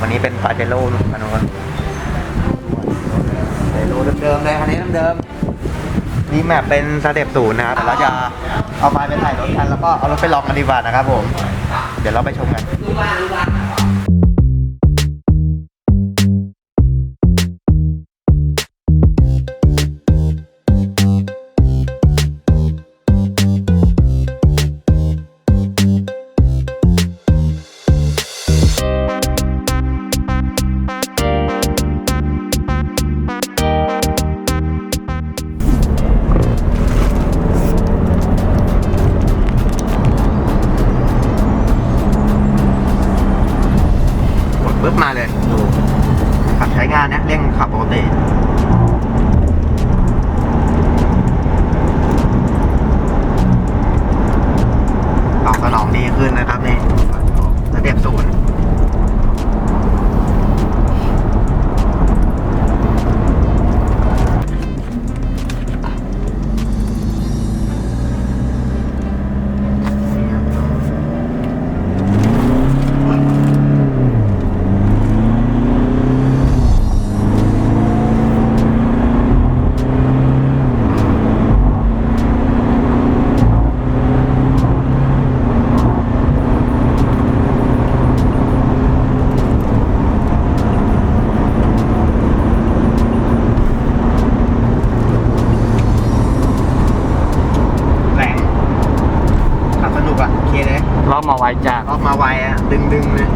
วันนี้เป็นปาเจโร่อันนู้นปาเจโร่เดิมๆเลยคันนี้เดิมๆนี่แมปเป็นสเต็ปศูนย์นะครับแต่เราจะเอาไม้ไปถ่ายรถกันแล้วก็เอารถไปลองกันดีกว่านะครับผม เดี๋ยวเราไปชมกัน ปึ๊บมาเลยดูขับใช้งานนะเร่งขับปกติตอบสนองดีขึ้นนะครับนี่ อบมาไวจ้ะรอบมาไวอะดึงดึงเลย